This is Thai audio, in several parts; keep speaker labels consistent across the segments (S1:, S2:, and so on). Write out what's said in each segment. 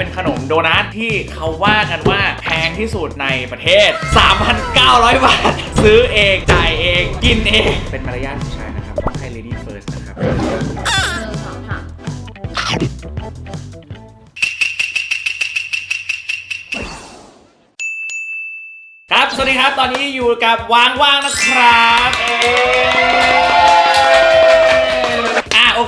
S1: เป็นขนมโดนัทที่เขาว่ากันว่าแพงที่สุดในประเทศ 3,900 บาท ซื้อเอง จ่ายเอง กินเอง เป็นมารยาทผู้ชายนะครับ ต้องให้ lady first นะครับ
S2: หนึ่งสองสาม
S1: ครับ สวัสดีครับ ตอนนี้อยู่กับวางว่างนะครับเออะโอ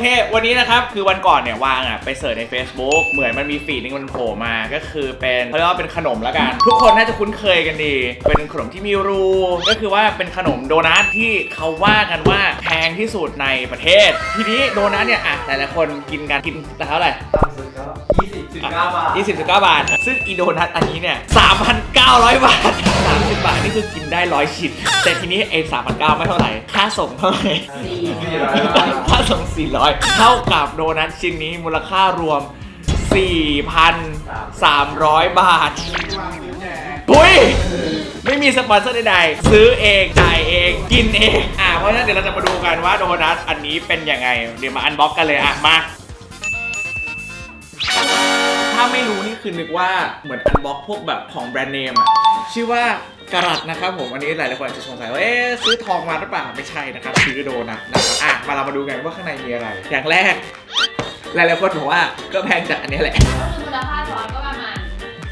S1: เค วันนี้นะครับ คือวันก่อนเนี่ยวางอะไปเสิร์ชใน Facebook เหมือนมันมีฟีดนึงมันโผล่มาก็คือเป็นเขาเรียกว่าเป็นขนมละกัน ทุกคนน่าจะคุ้นเคยกันดี เป็นขนมที่มีรู ก็คือว่าเป็นขนมโดนัทที่เขาว่ากันว่าแพงที่สุดในประเทศ ทีนี้โดนัทเนี่ยอะหลายๆคนกินกันกินแต่เท่าไหร่
S3: ต่ำสุดก็ยี่สิบจุดเก้าบาท
S1: 20 19 บาท ซึ่งอีโดนัทอันนี้เนี่ย 3,900 บาท 30 บาท นี่คือกินได้ร้อยชิ้น แต่ทีนี้ไอ้3,900 ไม่เท่าไหร่ ค่าส่งเท่าไหร่
S3: สี่ร้อยบาท
S1: ค่าส่ง 400 เท่ากับโดนัทชิ้นนี้มูลค่ารวม 4,300 บาทปุ้ยไม่มีสปอนเซอร์ใดๆ ซื้อเอง จ่ายเอง กินเอง อะ เพราะฉะนั้นเดี๋ยวเราจะมาดูกันว่าโดนัทอันนี้เป็นยังไง เดี๋ยวมาอันบ็อกกันเลยอะ มา ถ้าไม่รู้นี่คือนึกว่าเหมือนอันบ็อกพวกแบบของแบรนด์เนมอะชื่อว่าการัตนะครับผมอันนี้หลายๆคนอาจจะสงสัยว่าเอ๊ะซื้อทองมาหรือเปล่าไม่ใช่นะครับซื้อโดนัทนะครับอะมาเรามาดูกันว่าข้างในมีอะไร อย่างแรก หลายๆคนบอกว่าก็แพงจากอันนี้แหละ
S2: มูลค่าช้อนก็ประมาณ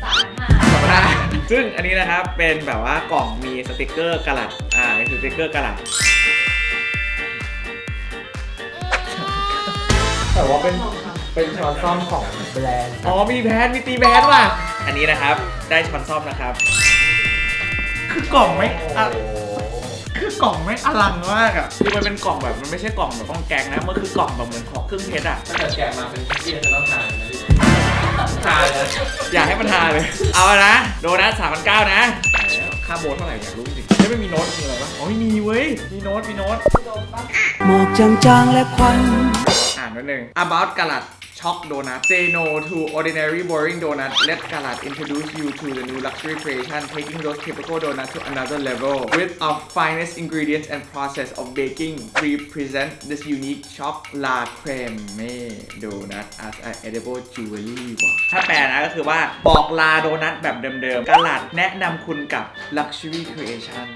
S2: สามพันห้า
S1: สำหรับซึ่งอันนี้นะครับเป็นแบบว่ากล่องมีสติกเกอร์การัตอ่านี่คือสติกเกอร์การัต
S3: แต่ว่าเป็น เป็นช้อนซ่อมของแบรนด์
S1: อ๋อมีแบรนด์มีตีแบรนด์ว่ะ อันนี้นะครับได้ช้อนซ่อมนะครับ คือกล่องไม่อะคือกล่องไม่อลังมากอะคือมันเป็นกล่องแบบมันไม่ใช่กล่องแบบกล่องแกงนะมันคือกล่องแบบเหมือนของเครื่องเพชรอะ
S3: ถ้าเกิดแกะมาเป็นชิ้นจะต้องทานนะดิทานนะ
S1: อยากให้มันทานเลย เอานะโดนัทสามพันเก้านะแล้วค่าโบสเท่าไหร่อยากรู้จริงๆไม่มีโน้ตคืออะไรวะอ๋อไม่มีเว้ยมีโน้ตมีโน้ต
S4: หมอกจางๆและควัน
S1: อ่านนิดนึง about ก a ลัด ช็อกโดนัท say no to ordinary boring donut let ก a ลัด introduce you to the new luxury creation taking those typical donuts to another level with of finest ingredients and process of baking represent this unique choc la creme donut as an edible jewelry ถ้าแปลนะก็คือว่าบอกลาโดนัทแบบเดิมๆ กาลัดแนะนำคุณกับ luxury creation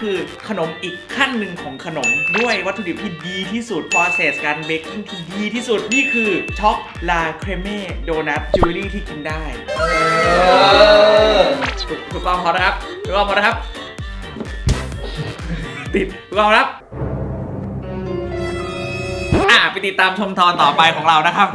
S1: คือขนมอีกขั้นหนึ่งของขนมด้วยวัตถุดิบที่ดีที่สุด process การเบกกิ้งที่ดีที่สุด นี่คือช็อกลาเครเม่โดนัทจิวเวลรี่ที่กินได้ถูกถูกต้องพอนะครับถูกต้องพอนะครับ ติดถูกต้องครับ อะไปติดตามชมตอนต่อไปของเรานะครับ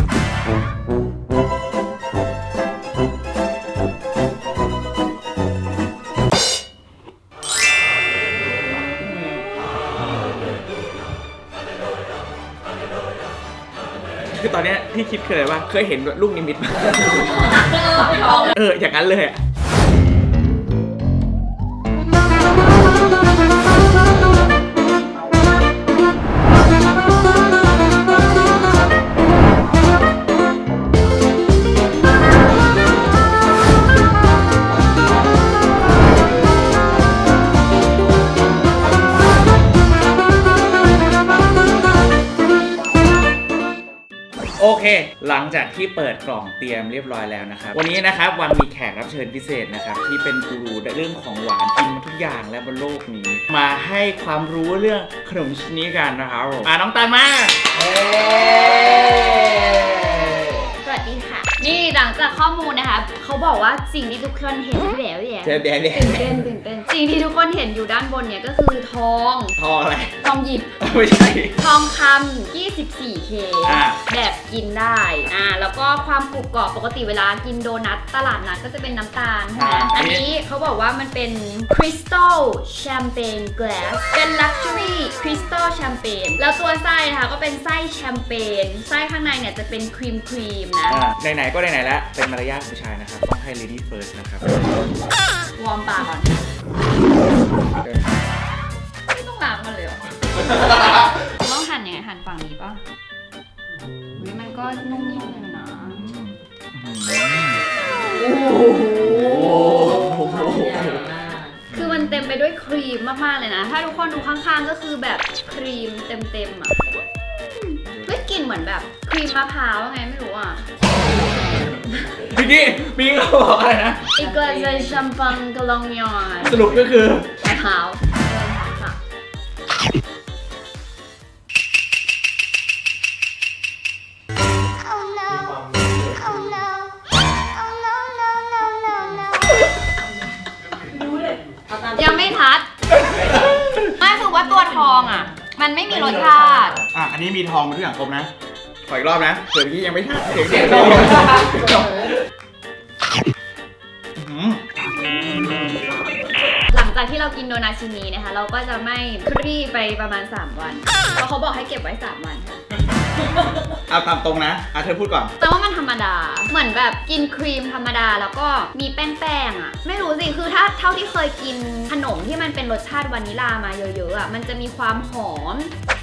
S1: ตอนเนี้ยที่คิดคืออะไรว่าเคยเห็นลูกนิมิตปะเอออย่างนั้นเลยอะ เค หลังจากที่เปิดกล่องเตรียมเรียบร้อยแล้วนะครับ วันนี้นะครับวันมีแขกรับเชิญพิเศษนะครับที่เป็นกูรูเรื่องของหวานกินทุกอย่างและบนโลกนี้ มาให้ความรู้เรื่องขนมชนิดนี้กันนะครับผมาน้องตาลมา
S2: ส จากข้อมูลนะคะเขาบอกว่าสิ่งที่ทุกคนเห็นอยู่แล้วแย่
S1: เจ๊แดงเนี่ย
S2: ตื่นเต้นตื่นเต้นสิ่งที่ทุกคนเห็นอยู่ด้านบนเนี่ยก็คือทอง
S1: ทองอะไร
S2: ทองหยิบ
S1: ไม่ใช่
S2: ทองคำ 24K
S1: อ่า
S2: แบบกินได้อ่าแล้วก็ความกรุบกรอบปกติเวลากินโดนัทตลาดนัดก็จะเป็นน้ำตาลใช่ไหม
S1: อ่า
S2: อันนี้เขาบอกว่ามันเป็นคริสตัลแชมเปญกลาสเป็นลักชัวรี่คริสตัลแชมเปญแล้วตัวไส้นะคะก็เป็นไส้แชมเปญไส้ข้างในเนี่ยจะเป็นครีมครีมนะ
S1: อ่าไหนๆก็ไหนๆแล้วเป็นมารยาทผู้ชายนะครับ ต้องให้ lady first นะครับ
S2: วอร์มปากก่อนไม่ต้องล้างมันเลยเหรอต้องหั่นยังไงหั่นฝั่งนี้ป่ะอุ๊ยมันก็นุ่มๆอยู่นะคือมันเต็มไปด้วยครีมมากๆเลยนะ ถ้าทุกคนดูข้างๆ ก็คือแบบครีมเต็มๆอะไม่กลิ่นเหมือนแบบครีมมะพร้าวไงไม่รู้อะ
S1: พี่กี้พี่เขาบอกอะไรนะ
S2: อีกเกลเซแชมปังกะลองยอน
S1: สรุปก็คือ
S2: มะพร้าวค่ะยังไม่ทัดไม่คือว่าตัวทองอะ มันไม่มีรสชาติ
S1: อะ อันนี้มีทองมาทุกอย่างครบนะ ขออีกรอบนะเผื่อพี่ยังไม่ทัดเสียงเสียงอืม
S2: หลังจากที่เรากินโดนาชินีนะคะ เราก็จะไม่รีไปประมาณ 3 วันเพราะเขาบอกให้เก็บไว้ 3 วันค่ะ
S1: เอาตามตรงนะอะเธอพูดก่อน
S2: แต่ว่ามันธรรมดา เหมือนแบบกินครีมธรรมดาแล้วก็มีแป้งๆอะ ไม่รู้สิ คือถ้าเท่าที่เคยกินขนมที่มันเป็นรสชาติวานิลามาเยอะๆอะ มันจะมีความหอม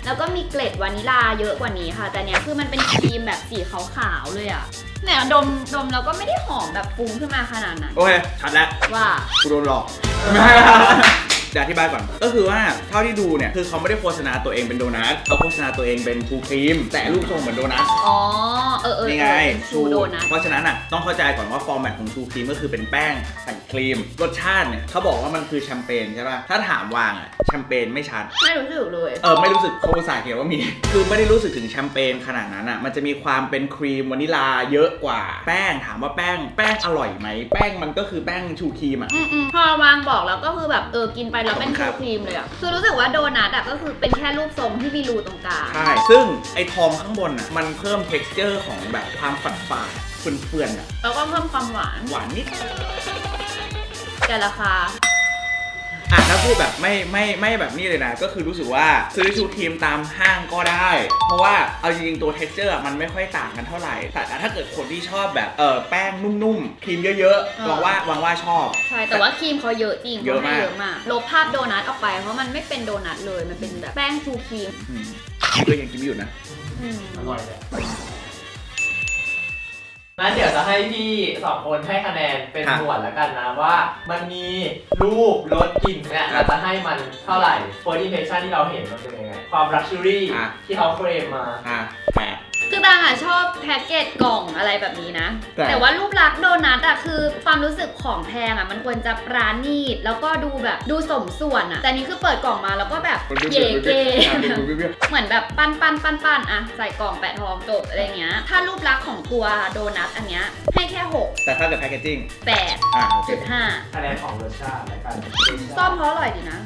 S2: แล้วก็มีเกล็ดวานิลาเยอะกว่านี้ค่ะ แต่เนี้ยคือมันเป็นครีมแบบสีขาวๆเลยอะเนี่ยดมดมแล้วก็ไม่ได้หอมแบบฟุ้งขึ้นมาขนาดนั้น
S1: โอเค ชัดแล้ว
S2: ว่า
S1: กูโดนหลอก เดี๋ยวอธิบายก่อน ก็คือว่าเท่าที่ดูเนี่ยคือเขาไม่ได้โฆษณาตัวเองเป็นโดนัทเขาโฆษณาตัวเองเป็นทูครีมแต่รูปทรงเหมือนโดนัท
S2: อ๋อ เออเออ
S1: นี่
S2: เอ
S1: ไง
S2: อเป็นชูโดนัท
S1: เพราะฉะนั้นอะต้องเข้าใจก่อนว่าฟอร์แมตของทูครีมก็คือเป็นแป้งใส่ครีม รสชาติเนี่ยเขาบอกว่ามันคือแชมเปญใช่ป่ะ ถ้าถามวางอะแชมเปญไม่ชัด
S2: ไม่รู้สึกเลย
S1: เออไม่รู้สึกเขาอุตส่าห์เขียนว่ามี คือไม่ได้รู้สึกถึงแชมเปญขนาดนั้นอะ มันจะมีความเป็นครีมวานิลาเยอะกว่า แป้งถามว่าแป้ง แป้งอร่อยไหม แป้งมันก็คือแป้งชูครีมอะ
S2: อืมอืมพอวางบอกแล้วก็คือแบบเออกินไปแล้วเป็น
S1: ครั
S2: ชู
S1: บ
S2: ครีมเลยอะคือรู้สึกว่าโดนัทอะก็คือเป็นแค่รูปทรงที่มีรูตรงกลาง
S1: ใช่ ซึ่งไอ้ทองข้างบนอะ มันเพิ่ม t e x t อร์ของแบบความฝาดฝาดๆเฟื่อนๆอะ
S2: แล้วก็เพิ่มความหวาน
S1: หวานนิด
S2: แต่ราคา
S1: อะถ้าพูดแบบไม่ไม่ไม่แบบนี้เลยนะ ก็คือรู้สึกว่าซื้อชูครีมตามห้างก็ได้ เพราะว่าเอาจริงๆตัว t e x t อร์มันไม่ค่อยต่างกันเท่าไหร่ แต่ถ้าเกิดคนที่ชอบแบบเออแป้งนุ่มๆครีมเยอะ
S2: อ่า
S1: ๆหวังว่าหวังว่าชอบ
S2: ใช่ แต่ว่าครีมเขาเยอะจริง
S1: เยอะ
S2: เขาให้
S1: มาก
S2: เยอะมากลบภาพโดนัทออกไปเพราะมันไม่เป็นโดนัทเลยมันเป็นแบบแป้งชูครีม
S1: อืมก็ยังกินไม่หยุดนะ
S2: อืม
S3: อร่อยเลย งั้นเดี๋ยวจะให้พี่สองคนให้คะแนนเป็น
S1: ครับ
S3: หมวดแล้วกันนะว่า มันมีรูปรสกลิ่นเนี่ย
S1: ครั
S3: เรา
S1: บ
S3: จะให้มันเท่าไหร่ first impression ที่เราเห็นมันเป็นยังไง ความ luxury
S1: อะ
S3: ที่เขาเคลมมา
S1: อะแปด
S2: คือ ต่างอะชอบแพ็กเกจกล่องอะไรแบบนี้นะ
S1: แต่
S2: แต่ว่ารูปลักษณ์โดนัทอะคือความรู้สึกของแพงอะมันควรจะปราณีตแล้วก็ดูแบบดูสมส่วนอะแต่นี่คือเปิดกล่องมาแล้วก็แบบเย่เก้เหมือนแบบปั้นปั้นปั้นปั้นอะใส่กล่องแปะทองจบอะไรเงี้ย ถ้ารูปลักษณ์ของตัวโดนัทอันเนี้ยให้แค่
S1: แต่ถ้าเกิดแพคเกจจิ้ง
S2: 6 8
S1: อะโอเค
S2: จุดห้า
S3: คะแนนของรสชาติแล้วกัน
S2: ซ่อมเพราะอร่อยดีนะ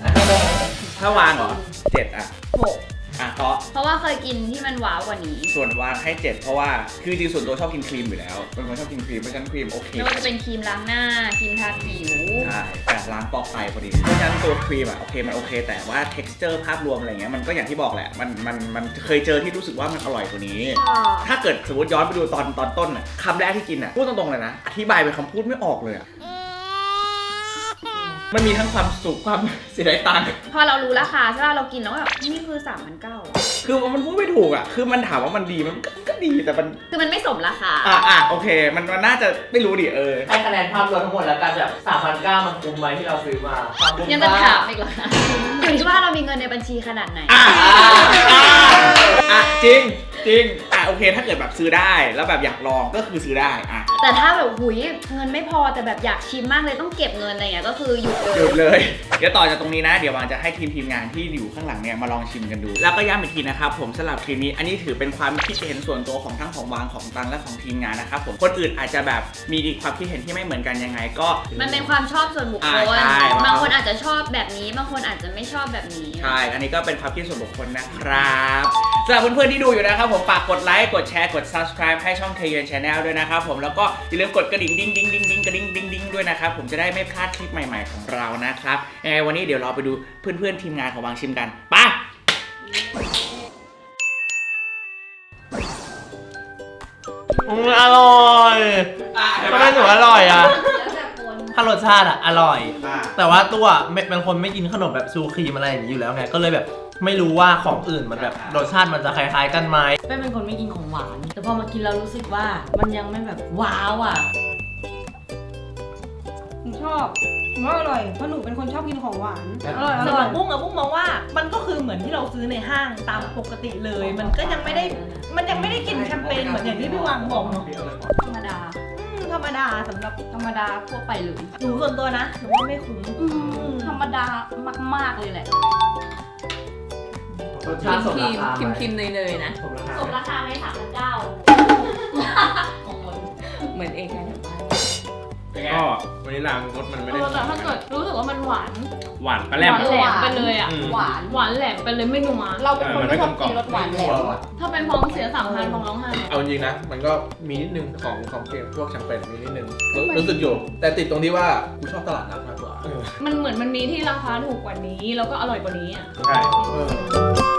S1: ถ้าวางเหรอเจ็ดอะ
S2: 6
S1: อะเพราะ
S2: เพราะว่าเคยกินที่มันว้าวกว่านี้
S1: ส่วนวางให้เจ็ดเพราะว่าคือจริงๆส่วนตัวชอบกินครีมอยู่แล้วเป็นคนชอบกินครีมเพราะฉะนั้นครีมโอเค
S2: ไม่ว่าจะเป็นครีมล้างหน้าครีมทาผิว
S1: ใช่แต่ล้างปอกไตพอดีเพราะฉะนั้นตัวครีมอะโอเคมันโอเค แต่ว่า texture ภาพรวมอะไรเงี้ยมันก็อย่างที่บอกแหละมันมันมันเคยเจอที่รู้สึกว่ามันอร่อยกว่านี้ถ้าเกิดสมมติย้อนไปดูตอนตอนต้นอะคำแรกที่กินอะพูดตรงๆเลยนะอธิบายเป็นคำพูดไม่ออกเลยอะ มันมีทั้งความสุขความเสียดายตังค์
S2: พอเรารู้ราคาใช่ป่ะเรากินแล้วแบบนี่คือ3 9 0 0
S1: คือมันพูดไม่ถูกอะ คือมันถามว่ามันดีมันก็ก็ดีแต่มัน
S2: คือมันไม่สมราคา
S1: อะอะโอเค มันมันน่าจะไม่รู้ดิเออ
S3: ให้คะแนนภาพรวมทั้งหมดแล้วกันแบบ3,900มันคุ้มไหมที่เราซื้อมาความคุ้ม
S2: ยังจะ
S3: ค่า
S2: ถามอีกเหรอคะอยู่ที่ว่าเรามีเงินในบัญชีขนาดไหน
S1: อะอะอะจริง จริงอะโอเค ถ้าเกิดแบบซื้อได้แล้วแบบอยากลองก็คือซื้อได้อะ
S2: แต่ถ้าแบบหุยเงินไม่พอแต่แบบอยากชิมมากเลยต้องเก็บเงินอะไรเงี้ยก็คือหยุดเล
S1: หยุ
S2: ย
S1: ดเลย เดี๋ยวต่อจากตรงนี้นะ เดี๋ยววางจะให้ทีมทีมงานที่อยู่ข้างหลังเนี่ยมาลองชิมกันดู แล้วก็ย้ำอีกทีนะครับผมสำหรับคลิปนี้ อันนี้ถือเป็นความคิดเห็นส่วนตัวของทั้งของวางของตังและของทีมงานนะครับผม คนอื่นอาจจะแบบมีความคิดเห็นที่ไม่เหมือนกันยังไงก็
S2: มันเป็นความชอบส่วนบุคคล
S1: อ่าใช่
S2: บางคนอาจจะชอบแบบนี้ บางคนอาจจะไม่ชอบแบบนี้
S1: ใช่ อันนี้ก็เป็นความคิดส่วนบุคคลนะครับ สำหรับเพื่อนๆที่ดูอยู่นะครับผมฝากกดไลค์กดแชร์กด subscribe ให้ช่อง k y n Channel ด้วยนะครับผมแล้วก็อย่าลืมกดกระดิ่งดิ้งดิ้งดิ้งดิ้งกระดิ่งดิ้งดิ้งด้วยนะครับผมจะได้ไม่พลาดคลิปใหม่ ๆของเรานะครับยังไงวันนี้เดี๋ยวเราไปดูเพื่อนๆทีมงานของวางชิมกันไป
S5: อืมอร่อยทำไมถึงอร่อยอะ
S2: แล้วแต่คน
S5: ถ้ารสชาติอะ อร่อย
S1: อ่า
S5: แต่ว่าตัวไม่เป็นคนไม่กินขนมแบบซูครีมอะไรอย่างนี้อยู่แล้วไง ก็เลยแบบ ไม่รู้ว่าของอื่นมันแบบรสชาติมันจะคล้ายๆกันไหม
S6: แป้งเป็นคนไม่กินของหวาน แต่พอมากินแล้วรู้สึกว่ามันยังไม่แบบว้าวอะ
S2: ช
S7: ชอบผมว่าอร่อยเพราะหนูเป็นคนชอบกินของหวานอร่อยอ
S6: สำห
S7: ร่อ
S6: รั
S7: ย
S6: บบุ้งอะบุ้งมองว่า มันก็คือเหมือนที่เราซื้อในห้างตามปกติเลย มันก็ยังไม่ได้ มันยังไม่ได้กินแชมเปญเหมือนอย่างที่พี่วางบอกเนาะ
S2: ธรรมดา
S6: อืมธรรมดาสำหรับ
S2: ธรรมดาทั่วไปเลย
S6: หนูส่วนตัวนะหนูว่าไม่คุ้ม
S2: อืมธรรมดามากๆเลยแหละ
S5: รสชาติสมราคา
S8: คิมคิมเนยเนยๆนะ
S5: สมราคา
S2: สมราคาไหมสามพันเก้า
S8: เหมือนเองแค่ไหนบ้าง
S3: ก็วันนี้รางรสมันไม่ได้
S9: แต่ถ้าเกิดรู้สึกว่ามันหวาน
S3: หวานปลา
S9: ห
S3: แหลม
S9: วานแหลมไปเลยอะ
S3: อืม
S9: หวาน หวานแหลมไปเลยไม่นัว
S8: เราเป็นคนไม่ชอบกินรสหวานแหลมอะ
S9: ถ้าเป็นฟองเสียสามพันฟองร้องไห้
S10: เอาจริงๆนะ มันก็มีนิดนึงของของเกมพวกแชมเปญมีนิดนึงรู้รู้สึกอยู่ แต่ติดตรงที่ว่ากูชอบตลาดนัดมากกว่า
S9: มันเหมือนมันมีที่ราคาถูกกว่านี้ แล้วก็อร่อยกว่านี้อะ
S10: ใช่ เออ